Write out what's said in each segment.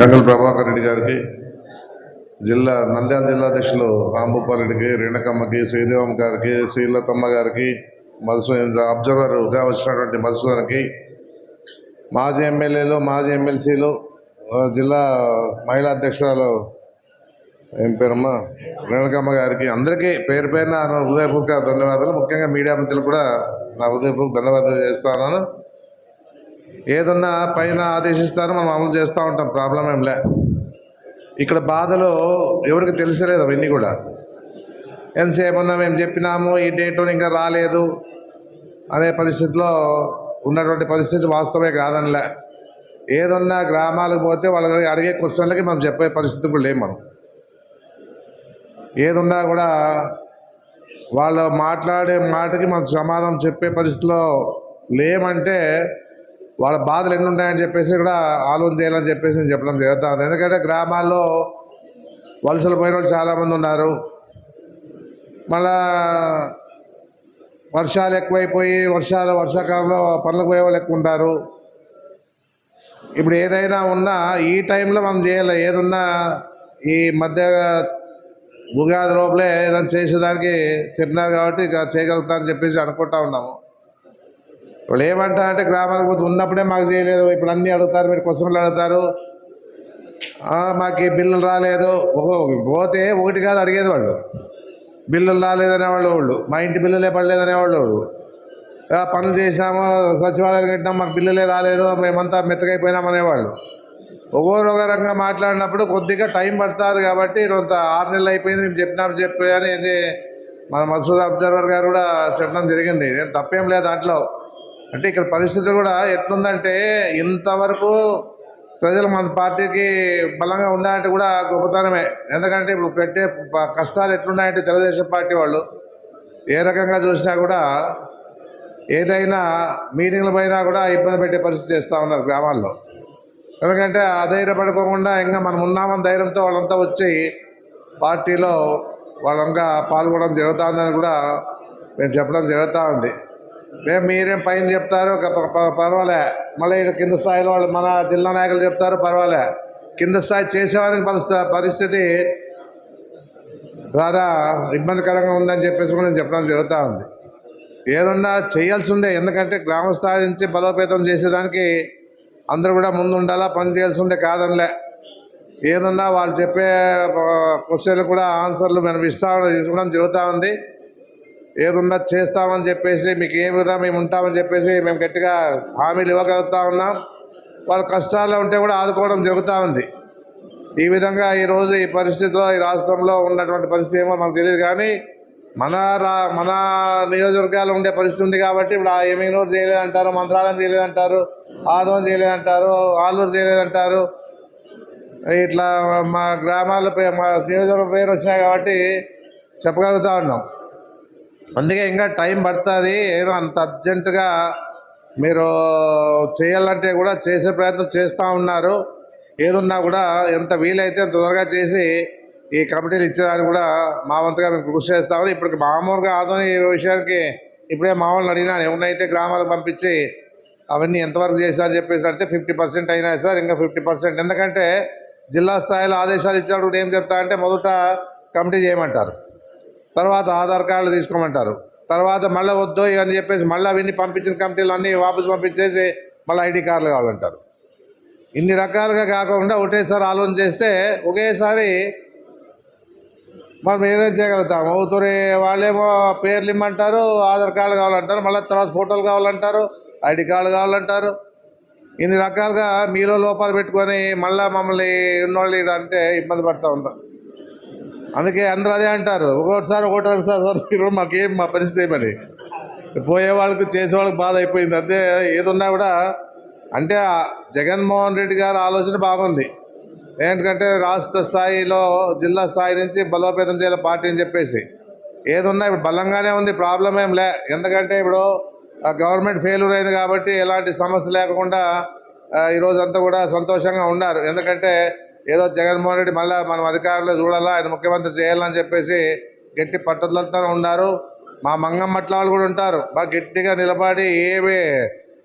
గంగల్ ప్రభాకర్ రెడ్డి గారికి జిల్లా నంద్యాల జిల్లా అధ్యక్షులు రాంభూపాల్ రెడ్డికి రేణకమ్మకి శ్రీదేవమ్మ గారికి శ్రీలతమ్మ గారికి మధుసూదన్ అబ్జర్వర్గా వచ్చినటువంటి మధుసూదన్కి మాజీ ఎమ్మెల్యేలు మాజీ ఎమ్మెల్సీలు జిల్లా మహిళా అధ్యక్షురాలు ఏం పేరమ్మా? రేణకమ్మ గారికి అందరికీ పేరు పేరున హృదయపూర్వక ధన్యవాదాలు. ముఖ్యంగా మీడియా మిత్రులు కూడా నా హృదయపూర్వక ధన్యవాదాలు చేస్తున్నాను ఏదున్నా పైన ఆదేశిస్తారు మనం అమలు చేస్తూ ఉంటాం ప్రాబ్లం ఏం లే. ఇక్కడ బాధలు ఎవరికి తెలిసలేదు అవన్నీ కూడా. ఎంతసేపు ఉన్నా మేము చెప్పినాము ఈ డేట్ ఇంకా రాలేదు. అనే పరిస్థితిలో ఉన్నటువంటి పరిస్థితి వాస్తవమే కాదనిలే ఏదున్నా గ్రామాలకు పోతే వాళ్ళకి అడిగే క్వశ్చన్లకి మనం చెప్పే పరిస్థితి కూడా లేము మనం. ఏదున్నా కూడా వాళ్ళు మాట్లాడే మాటకి మనం సమాధానం చెప్పే పరిస్థితిలో లేమంటే వాళ్ళ బాధలు ఎన్ని ఉన్నాయని చెప్పేసి కూడా ఆలోచన చేయాలని చెప్పేసి నేను చెప్పడం జరుగుతుంది. ఎందుకంటే గ్రామాల్లో వలసలు పోయిన వాళ్ళు చాలామంది ఉన్నారు. మళ్ళా వర్షాలు ఎక్కువైపోయి వర్షాలు వర్షాకాలంలో పనులకు పోయే వాళ్ళు ఎక్కువ ఉంటారు. ఇప్పుడు ఏదైనా ఉన్నా ఈ టైంలో మనం చేయాలి. ఏదున్నా ఈ మధ్య ఉగాది లోపలే ఏదైనా చేసేదానికి చెప్పినారు కాబట్టి ఇక చేయగలుగుతామని చెప్పేసి అనుకుంటా ఉన్నాము. వాళ్ళు ఏమంటా అంటే గ్రామాలకు పోతే ఉన్నప్పుడే మాకు చేయలేదు ఇప్పుడు అన్నీ అడుగుతారు మీరు క్వశ్చన్లు అడుగుతారు. మాకు ఈ బిల్లులు రాలేదు. పోతే ఒకటి కాదు అడిగేది వాళ్ళు. బిల్లులు రాలేదనేవాళ్ళు వాళ్ళు మా ఇంటి బిల్లులే పడలేదనేవాళ్ళు వాళ్ళు పనులు చేసాము సచివాలయం కట్టినాం మాకు బిల్లులే రాలేదు మేమంతా మెత్తగైపోయినాం అనేవాళ్ళు. ఒక్కొరు ఒక రకంగా మాట్లాడినప్పుడు కొద్దిగా టైం పడుతుంది కాబట్టి కొంత ఆరు నెలలు అయిపోయింది మేము చెప్పినాం చెప్పాను అని మన మసూద్ అబ్జర్వర్ గారు కూడా చెప్పడం జరిగింది. ఏం తప్పేం లేదు దాంట్లో. అంటే ఇక్కడ పరిస్థితి కూడా ఎట్లుందంటే ఇంతవరకు ప్రజలు మన పార్టీకి బలంగా ఉన్నాయంటే కూడా గొప్పతనమే. ఎందుకంటే ఇప్పుడు పెట్టే కష్టాలు ఎట్లున్నాయంటే తెలుగుదేశం పార్టీ వాళ్ళు ఏ రకంగా చూసినా కూడా ఏదైనా మీటింగ్ల పైన కూడా ఇబ్బంది పెట్టే పరిస్థితి చేస్తూ ఉన్నారు గ్రామాల్లో. ఎందుకంటే అధైర్యపడుకోకుండా ఇంకా మనం ఉన్నామని ధైర్యంతో వాళ్ళంతా వచ్చి పార్టీలో వాళ్ళంగా పాల్గొనడం జరుగుతుందని కూడా మేము చెప్పడం జరుగుతూ ఉంది. మేము మీరేం పైన చెప్తారు? ఒక పర్వాలే. మళ్ళీ ఇక్కడ కింద స్థాయిలో వాళ్ళు మన జిల్లా నాయకులు చెప్తారు పర్వాలే. కింద స్థాయి చేసేవారికి పరిస్థితి పరిస్థితి ద్వారా ఇబ్బందికరంగా ఉందని చెప్పేసి కూడా నేను చెప్పడం జరుగుతూ ఉంది. ఏదన్నా చేయాల్సి ఉందే ఎందుకంటే గ్రామ స్థాయి నుంచి బలోపేతం చేసేదానికి అందరూ కూడా ముందు ఉండాలా పని చేయాల్సి ఉందే కాదనిలే. ఏదన్నా వాళ్ళు చెప్పే క్వశ్చన్లు కూడా ఆన్సర్లు మనం ఇస్తా ఇవ్వడం జరుగుతూ ఉంది. ఏదున్నా చేస్తామని చెప్పేసి మీకు ఏ విధంగా మేము ఉంటామని చెప్పేసి మేము గట్టిగా హామీలు ఇవ్వగలుగుతా ఉన్నాం. వాళ్ళ కష్టాల్లో ఉంటే కూడా ఆదుకోవడం జరుగుతూ ఉంది. ఈ విధంగా ఈరోజు ఈ పరిస్థితిలో ఈ రాష్ట్రంలో ఉన్నటువంటి పరిస్థితి ఏమో మనకు తెలియదు కానీ మన రా మన నియోజకవర్గాలు ఉండే పరిస్థితి ఉంది కాబట్టి ఇప్పుడు ఆ ఎమీనూరు చేయలేదంటారు మంత్రాలయం చేయలేదంటారు ఆదోన్ చేయలేదంటారు ఆలూరు చేయలేదంటారు. ఇట్లా మా గ్రామాల మా నియోజకవర్గం పేరు వచ్చినాయి కాబట్టి చెప్పగలుగుతా ఉన్నాం. అందుకే ఇంకా టైం పడుతుంది. ఏదో అంత అర్జెంటుగా మీరు చేయాలంటే కూడా చేసే ప్రయత్నం చేస్తూ ఉన్నారు. ఏదున్నా కూడా ఎంత వీలైతే అంత చేసి ఈ కమిటీలు ఇచ్చేదానికి కూడా మా వంతుగా మేము కృషి చేస్తామని ఇప్పుడు మామూలుగా ఆదోని ఈ విషయానికి ఇప్పుడే మామూలు అడిగినాను ఎవరినైతే గ్రామాలకు పంపించి అవన్నీ ఎంతవరకు చేశా అని చెప్పేసి అంటే ఫిఫ్టీ పర్సెంట్ అయినాయి సార్ ఇంకా ఫిఫ్టీ పర్సెంట్. ఎందుకంటే జిల్లా స్థాయిలో ఆదేశాలు ఇచ్చినప్పుడు ఏం చెప్తా అంటే మొదట కమిటీ చేయమంటారు. తర్వాత ఆధార్ కార్డులు తీసుకోమంటారు. తర్వాత మళ్ళీ వద్దు అని చెప్పేసి మళ్ళీ అవన్నీ పంపించిన కమిటీలు అన్నీ వాపసు పంపించేసి మళ్ళీ ఐడి కార్డులు కావాలంటారు. ఇన్ని రకాలుగా కాకుండా ఒకటేసారి ఆలోచన చేస్తే ఒకేసారి మనం ఏదైనా చేయగలుగుతాము? తొరి వాళ్ళేమో పేర్లు ఇమ్మంటారు ఆధార్ కార్డు కావాలంటారు మళ్ళీ తర్వాత ఫోటోలు కావాలంటారు ఐడి కార్డు కావాలంటారు. ఇన్ని రకాలుగా మీలో లోపాలు పెట్టుకొని మళ్ళీ మమ్మల్ని ఉన్నోళ్ళు ఈడ అంటే ఇబ్బంది పడుతూ ఉంటాం అందుకే అందరూ అదే అంటారు. ఒక్కొక్కసారి ఒకటి సార్ సార్ మాకేం మా పరిస్థితి ఏమని పోయే వాళ్ళకి చేసే వాళ్ళకి బాధ అయిపోయింది. అంతే ఏదున్నా కూడా అంటే జగన్మోహన్ రెడ్డి గారి ఆలోచన బాగుంది. ఏంటంటే రాష్ట్ర స్థాయిలో జిల్లా స్థాయి నుంచి బలోపేతం చేయాలి పార్టీ అని చెప్పేసి. ఏదున్నా ఇప్పుడు బలంగానే ఉంది ప్రాబ్లం ఏం లే. ఎందుకంటే ఇప్పుడు ఆ గవర్నమెంట్ ఫెయిల్యూర్ అయింది కాబట్టి ఎలాంటి సమస్య లేకుండా ఈరోజంతా ఈరోజు అంతా కూడా సంతోషంగా ఉన్నారు. ఎందుకంటే ఏదో జగన్మోహన్ రెడ్డి మళ్ళీ మనం అధికారంలో చూడాలా ఆయన ముఖ్యమంత్రి చేయాలని చెప్పేసి గట్టి పట్టుదలతో ఉన్నారు. మా మంగమ్మట్ల వాళ్ళు కూడా ఉంటారు. బాగా గట్టిగా నిలబడి ఏమి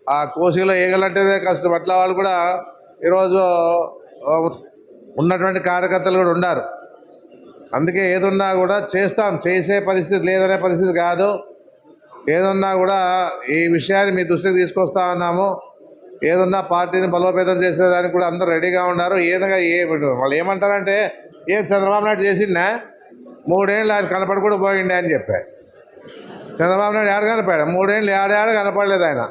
ఆ కోసిలో ఏగలంటేనే కష్టం. అట్లా వాళ్ళు కూడా ఈరోజు ఉన్నటువంటి కార్యకర్తలు కూడా ఉన్నారు. అందుకే ఏదున్నా కూడా చేస్తాం. చేసే పరిస్థితి లేదనే పరిస్థితి కాదు. ఏదున్నా కూడా ఈ విషయాన్ని మీ దృష్టికి తీసుకొస్తా ఉన్నాము. ఏదన్నా పార్టీని బలోపేతం చేసేదానికి కూడా అందరు రెడీగా ఉన్నారు. ఏదైనా ఏ వాళ్ళు ఏమంటారంటే ఏం చంద్రబాబు నాయుడు చేసిండా? మూడేళ్ళు ఆయన కనపడి కూడా పోయిండే అని చెప్పా. చంద్రబాబు నాయుడు ఏడ కనపడా మూడేళ్ళు ఏడాడ కనపడలేదు ఆయన.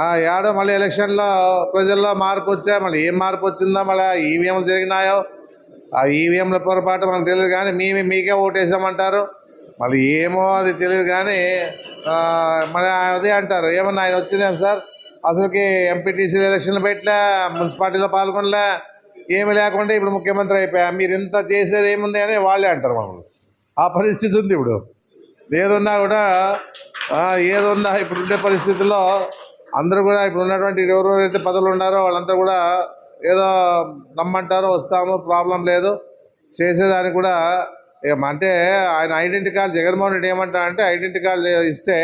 ఆ ఏడో మళ్ళీ ఎలక్షన్లో ప్రజల్లో మార్పు వచ్చా? మళ్ళీ ఏం మార్పు వచ్చిందో మళ్ళీ ఈవీఎంలు జరిగినాయో? ఆ ఈవీఎంల పొరపాటు మనకు తెలియదు కానీ మేము మీకే ఓటేసామంటారు. మళ్ళీ ఏమో అది తెలియదు కానీ మళ్ళీ అదే అంటారు. ఏమన్నా ఆయన వచ్చిందేం సార్? అసలుకి ఎంపీటీసీ ఎలక్షన్లు పెట్టలే మున్సిపాలిటీలో పాల్గొనలే ఏమి లేకుండా ఇప్పుడు ముఖ్యమంత్రి అయిపోయా. మీరు ఇంత చేసేది ఏముంది అని వాళ్ళే అంటారు మమ్మల్ని ఆ పరిస్థితి ఉంది ఇప్పుడు. ఏదున్నా కూడా ఏదున్నా ఇప్పుడు ఉండే పరిస్థితుల్లో అందరూ కూడా ఇప్పుడు ఉన్నటువంటి ఎవరెవరైతే పదవులు ఉన్నారో వాళ్ళంతా కూడా ఏదో నమ్మంటారు వస్తాము ప్రాబ్లం లేదు. చేసేదానికి కూడా అంటే ఆయన ఐడెంటి కార్డు జగన్మోహన్ రెడ్డి ఏమంటారు అంటే ఐడెంటి కార్డు ఇస్తే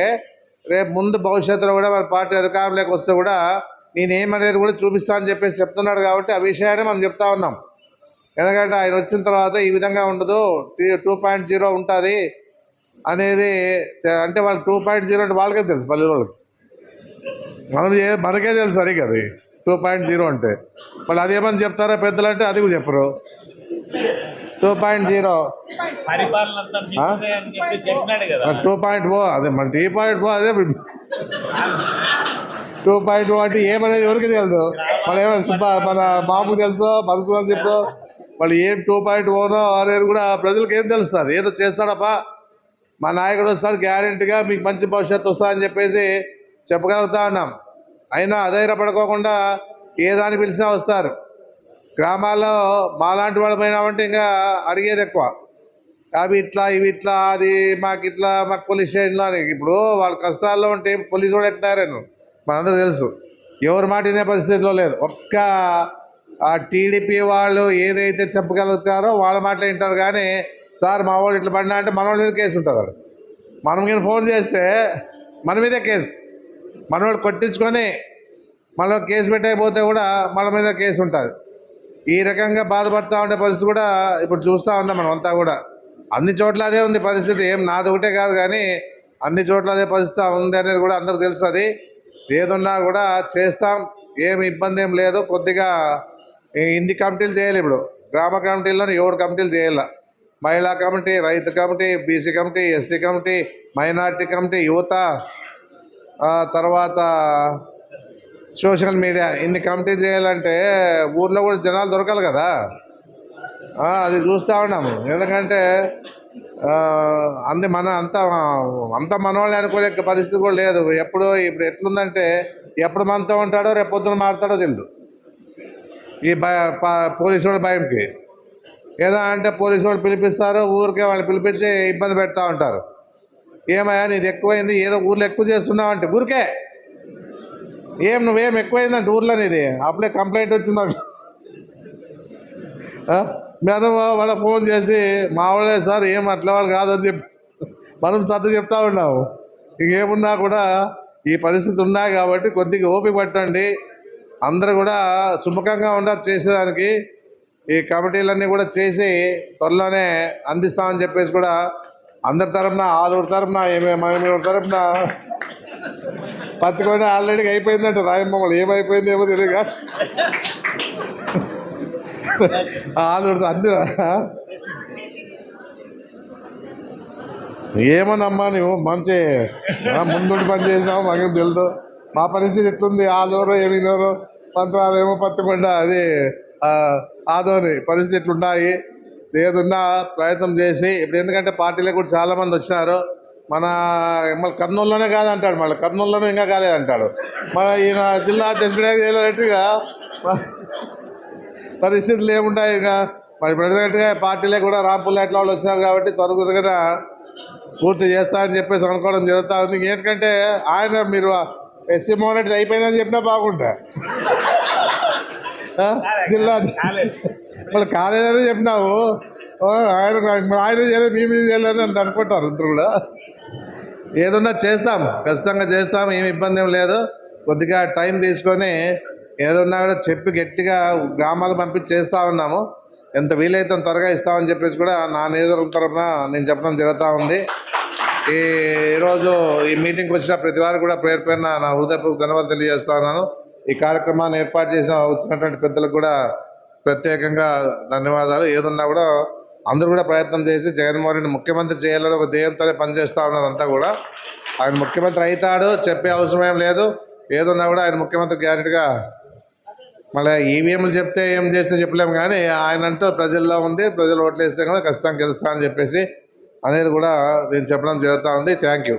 రేపు ముందు భవిష్యత్తులో కూడా మన పార్టీ అధికారంలోకి వస్తే కూడా నేనేమనేది కూడా చూపిస్తా అని చెప్పేసి చెప్తున్నాడు కాబట్టి ఆ విషయాన్ని మనం చెప్తా ఉన్నాం. ఎందుకంటే ఆయన వచ్చిన తర్వాత ఈ విధంగా ఉండదు. టూ పాయింట్ జీరో ఉంటుంది అనేది అంటే వాళ్ళు టూ పాయింట్ జీరో అంటే వాళ్ళకే తెలుసు పల్లె వాళ్ళకి మనం మనకే తెలుసు సరిగ్గా అది. టూ పాయింట్ జీరో అంటే. వాళ్ళు అదేమని చెప్తారో పెద్దలు అంటే అది కూడా చెప్పరు. Two point zero. అని టూ పాయింట్ ఓ అదే మన టీ పాయింట్ ఓ అదే టూ పాయింట్ ఓ అంటే ఏమనేది ఎవరికి తెలియదు వాళ్ళు ఏమైనా సుబ్బ మన మామూలు తెలుసో బతుకుని చెప్పు. వాళ్ళు ఏం టూ పాయింట్ ఓనో అనేది కూడా ప్రజలకు ఏం తెలుస్తుంది ఏదో చేస్తాడప్పా. మా నాయకుడు వస్తాడు గ్యారెంటీగా మీకు మంచి భవిష్యత్తు వస్తా అని చెప్పేసి చెప్పగలుగుతా ఉన్నాం. అయినా అధైర్యపడుకోకుండా ఏ దాన్ని పిలిచినా వస్తారు. గ్రామాల్లో మాలాంటి వాళ్ళు పోయినామంటే ఇంకా అడిగేది ఎక్కువ. అవి ఇట్లా ఇవి ఇట్లా అది మాకు ఇట్లా మాకు పోలీస్ స్టేషన్లో అని. ఇప్పుడు వాళ్ళ కష్టాల్లో ఉంటే పోలీసు వాళ్ళు ఎట్లా తయారైన మనందరూ తెలుసు. ఎవరు మాట వినే పరిస్థితిలో లేదు. ఒక్క ఆ టీడీపీ వాళ్ళు ఏదైతే చెప్పగలుగుతారో వాళ్ళ మాటలు వింటారు. కానీ సార్ మా వాళ్ళు ఇట్లా పడినా అంటే మన వాళ్ళ మీద కేసు ఉంటుంది వాడు మనం కానీ ఫోన్ చేస్తే మన మీదే కేసు. మన కొట్టించుకొని మనం కేసు పెట్టకపోతే కూడా మన మీద కేసు ఉంటుంది. ఈ రకంగా బాధపడతా ఉండే పరిస్థితి కూడా ఇప్పుడు చూస్తూ ఉన్నాం మనం అంతా కూడా. అన్ని చోట్ల అదే ఉంది పరిస్థితి. ఏం నాది ఒకటే కాదు కానీ అన్ని చోట్ల అదే పరిస్థితి ఉంది అనేది కూడా అందరూ తెలుస్తుంది ఏదున్నా కూడా చేస్తాం. ఏమి ఇబ్బంది ఏం లేదు. కొద్దిగా ఇన్ని కమిటీలు చేయాలి ఇప్పుడు. గ్రామ కమిటీల్లోనే ఏడు కమిటీలు చేయాలి? మహిళా కమిటీ రైతు committee BC committee SC committee minority committee యువత తర్వాత సోషల్ మీడియా ఇన్ని కమిటీ చేయాలంటే ఊర్లో కూడా జనాలు దొరకాలి కదా. అది చూస్తూ ఉన్నాము ఎందుకంటే అంది మన అంత అంత మనవాళ్ళని అనుకునే పరిస్థితి కూడా లేదు. ఎప్పుడు ఇప్పుడు ఎట్లుందంటే ఎప్పుడు మనతో ఉంటాడో రేపు పొద్దున మారుతాడో తెలియదు ఈ భయ పోలీసు వాళ్ళ భయంకి. ఏదో అంటే పోలీసు వాళ్ళు పిలిపిస్తారు ఊరికే వాళ్ళు పిలిపించి ఇబ్బంది పెడతా ఉంటారు. ఏమయ్యా నీది ఎక్కువైంది ఏదో ఊర్లో ఎక్కువ చేస్తున్నావు అంటే ఊరికే. ఏం నువ్వేం ఎక్కువైందంటే ఊర్లో నీది అప్పుడే కంప్లైంట్ వచ్చింది? నాకు ఆ? మేడం వాళ్ళ ఫోన్ చేసి మావాళ్ళే సార్ ఏం అట్లా వాళ్ళు కాదని చెప్పి మనం సర్దు చెప్తా ఉన్నాము ఇంకేమున్నా కూడా ఈ పరిస్థితి ఉన్నాయి కాబట్టి కొద్దిగా ఓపిక పట్టండి. అందరూ కూడా సుముఖంగా ఉండాలి చేసేదానికి. ఈ కమిటీలన్నీ కూడా చేసి త్వరలోనే అందిస్తామని చెప్పేసి కూడా అందరి తరపున ఆరుగురు తరపున ఏమేమి తరఫున తరపున పత్తికొండ ఆల్రెడీ అయిపోయిందంటే రాయమ్మమ్మలు ఏమైపోయింది ఏమో తెలియదు కానీ. ఆలుడు అన్ని ఏమోనమ్మా నువ్వు మంచి ముందుండి పని చేసినావు మాకేం తెలుదు. మా పరిస్థితి ఎట్లుంది? ఆదోరు ఏమినోరు పంతరాలు ఏమో అది ఆదోని. పరిస్థితి ఎట్లున్నాయి లేదున్నా ప్రయత్నం చేసి ఇప్పుడు ఎందుకంటే పార్టీలో కూడా చాలామంది వచ్చినారు. మన మళ్ళీ కర్నూలులోనే కాదంటాడు మళ్ళీ కర్నూలులోనే ఇంకా కాలేదంటాడు. మన ఈయన జిల్లా అధ్యక్షుడే చేయలేట్టుగా పరిస్థితులు ఏముంటాయి ఇంకా. మరి ఎందుకంటే పార్టీలే కూడా రాంపుల్ ఎట్లా వాళ్ళు వచ్చినారు కాబట్టి త్వరగా పూర్తి చేస్తారని చెప్పేసి అనుకోవడం జరుగుతూ ఉంది. ఏంటంటే ఆయన మీరు ఎస్సీ రెడ్డి అయిపోయిందని చెప్పినా బాగుంటా? జిల్లా మళ్ళీ కాలేదని చెప్పినావు. ఆయన ఆయన చేయలేదు మేము ఏం చేయలేదు అని అనుకుంటారు ఇంత కూడా. ఏదున్నా చేస్తాం ఖచ్చితంగా చేస్తాం ఏమి ఇబ్బంది ఏం లేదు. కొద్దిగా టైం తీసుకొని ఏదన్నా కూడా చెప్పి గట్టిగా గ్రామాలకు పంపించి చేస్తూ ఉన్నాము. ఎంత వీలైతే అంత త్వరగా ఇస్తామని చెప్పేసి కూడా నా నియోజకవర్గం తరఫున నేను చెప్పడం జరుగుతూ ఉంది. ఈ ఈరోజు ఈ మీటింగ్కి వచ్చిన ప్రతి వారు కూడా పేరు నా హృదయపూర్వక ధన్యవాదాలు తెలియజేస్తా ఉన్నాను. ఈ కార్యక్రమాన్ని ఏర్పాటు చేసిన వచ్చినటువంటి పెద్దలకు కూడా ప్రత్యేకంగా ధన్యవాదాలు. ఏదున్నా కూడా అందరూ కూడా ప్రయత్నం చేసి జగన్మోహన్ రెడ్డి ముఖ్యమంత్రి చేయాలని ఒక ధ్యేయంతోనే పనిచేస్తూ ఉన్నారు కూడా. ఆయన ముఖ్యమంత్రి అవుతాడు చెప్పే అవసరం ఏం లేదు. ఏదున్నా కూడా ఆయన ముఖ్యమంత్రి గ్యారెంటీగా మళ్ళీ ఈవీఎంలు చెప్తే ఏం చేస్తే చెప్పలేము కానీ ఆయన అంటూ ప్రజల్లో ఉంది ప్రజలు ఓట్లు వేస్తే ఖచ్చితంగా గెలుస్తా అని చెప్పేసి అనేది కూడా నేను చెప్పడం జరుగుతూ ఉంది. Thank you